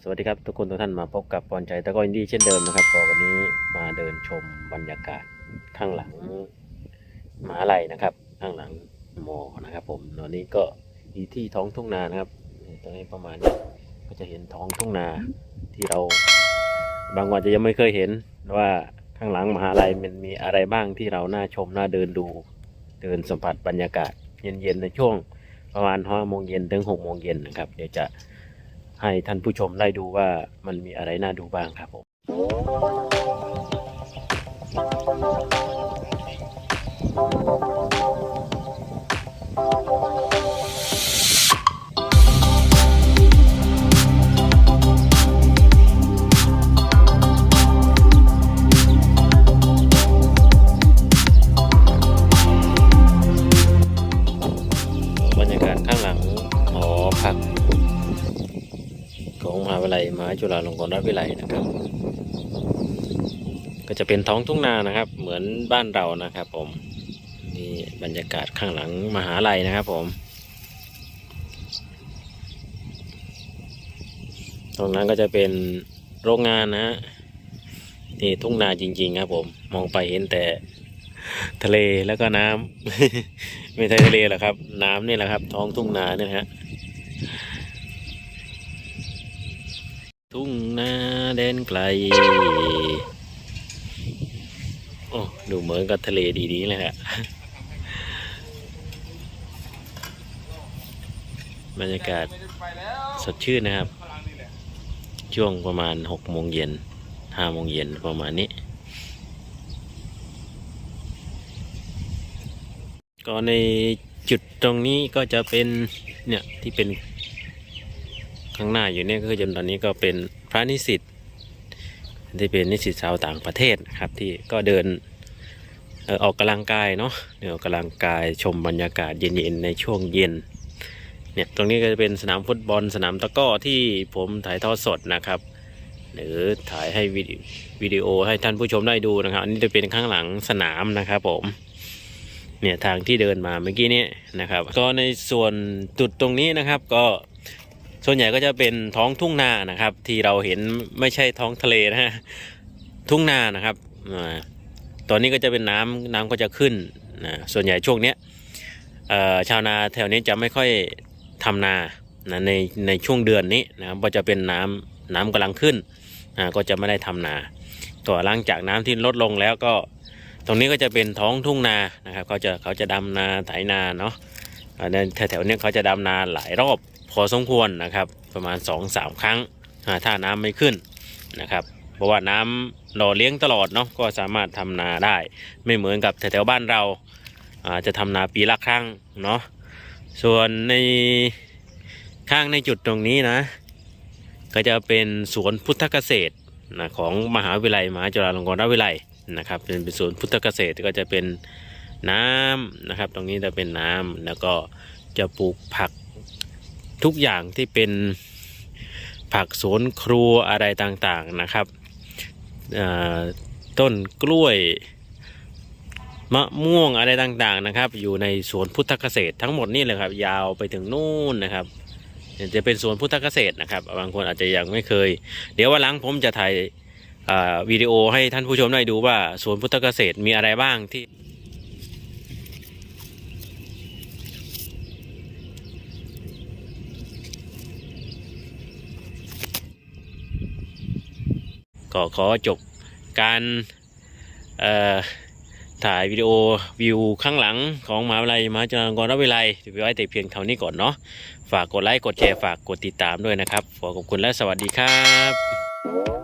สวัสดีครับ ทุกคนทุกท่านมาพบกับปอนใจตะก้ออินดีเช่นเดิมนะครับก็วันนี้มาเดินชมบรรยากาศข้างหลังมหาลัยนะครับ ข้างหลังมอนะครับผมตอนนี้ก็อยู่ที่ท้องทุ่งนานะครับตรงนี้ประมาณนี้ก็จะเห็นท้องทุ่งนาที่เรา บางวันจะยังไม่เคยเห็นว่าข้างหลังมหาลัยมันมีอะไรบ้างที่เราน่าชมน่าเดินดู เดินสัมผัสบรรยากาศ เย็นๆในช่วงประมาณห้าโมงเย็นถึงหกโมงเย็นนะครับ เดี๋ยวจะ ให้ท่านผู้ชมได้ดูว่ามันมีอะไรน่าดูบ้างครับผมบรรยากาศข้างหลังหอพัก มหาวิทยาลัยมหาจุฬาลงกรณราชวิทยาลัยนะครับ ก็จะเป็นท้องทุ่งนานะครับ เหมือนบ้านเรานะครับ ผมนี่บรรยากาศข้างหลังมหาลัยนะครับ ผม ตรงนั้นก็จะเป็นโรงงานนะฮะนี่ทุ่งนาจริง ๆ ครับ ผม มองไปเห็นแต่ทะเลแล้วก็น้ำไม่ใช่ทะเลหรอกครับ น้ำนี่แหละครับ ท้องทุ่งนาเนี่ยฮะ ทุ่งนาแดนไกล โอ้ ดูเหมือนกับทะเลดีๆเลยฮะบรรยากาศสดชื่นนะครับ ช่วงประมาณหกโมงเย็นห้าโมงเย็นประมาณนี้ ก็ในจุดตรงนี้ก็จะเป็นเนี่ยที่เป็น ข้างหน้าอยู่เนี่ยก็คือจนตอนนี้ก็เป็นพระนิสิตที่เป็นนิสิตชาวต่างประเทศนะครับ ที่ก็เดินเออออกกำลังกายเนาะเดินออกกำลังกายชมบรรยากาศเย็นๆในช่วงเย็นเนี่ยตรงนี้ก็จะเป็นสนามฟุตบอลสนามตะก้อที่ผมถ่ายทอดสดนะครับ หรือถ่ายให้วิวิดีโอให้ท่านผู้ชมได้ดูนะครับอันนี้จะเป็นข้างหลังสนามนะครับผมเนี่ยทางที่เดินมาเมื่อกี้นี้นะครับ ก็ในส่วนจุดตรงนี้นะครับก็ ส่วนใหญ่ก็จะเป็นท้องทุ่งนานะครับ ที่เราเห็นไม่ใช่ท้องทะเลนะฮะทุ่งนานะครับตอนนี้ก็จะเป็นน้ำน้ำก็จะขึ้นนะส่วนใหญ่ช่วงเนี้ยชาวนาแถวนี้จะไม่ค่อยทำนานะในในช่วงเดือนนี้นะครับก็จะเป็นน้ำน้ำกำลังขึ้นอ่าก็จะไม่ได้ทำนาต่อหลังจากน้ำที่ลดลงแล้วก็ ตรงนี้ก็จะเป็นท้องทุ่งนานะครับเขาจะเขาจะดำนาไถนาเนาะอ่าในแถวๆนี้เขาจะดำนาหลายรอบ พอสมควรนะครับ ประมาณ2อสามครั้งถ้าน้ำไม่ขึ้นนะครับเพราะว่าน้ำหล่อเลี้ยงตลอดเนาะก็สามารถทำนาได้ ไม่เหมือนกับแถวๆบ้านเราอาจะทำนาปีละครั้งเนาะส่วนในข้างในจุดตรงนี้นะ ก็จะเป็นสวนพุทธเกษตรนะของมหาวิทยาลัยมหาจุฬาลงกรณราชวิทยาลัยนะครับเป็นเป็นสวนพุทธเกษตรก็จะเป็นน้ำนะครับ ตรงนี้จะเป็นน้ำแล้วก็จะปลูกผัก ทุกอย่างที่เป็นผักสวนครัวอะไรต่างๆนะครับต้นกล้วยมะม่วงอะไรต่างๆนะครับ อยู่ในสวนพุทธเกษตรทั้งหมดนี่เลยครับ ยาวไปถึงนู่นนะครับจะเป็นสวนพุทธเกษตรนะครับบางคนอาจจะยังไม่เคย เดี๋ยววันหลังผมจะถ่ายวิดีโอให้ท่านผู้ชมได้ดูว่าสวนพุทธเกษตรมีอะไรบ้างที่ ก็ขอจบการถ่ายวิดีโอวิวข้างหลังของมหาวิทยาลัยมหาจุฬาลงกรณราชวิทยาลัยไว้แต่เพียงเท่านี้ก่อนเนาะฝากกดไลค์กดแชร์ฝากกดติดตามด้วยนะครับ ขอขอบคุณและสวัสดีครับ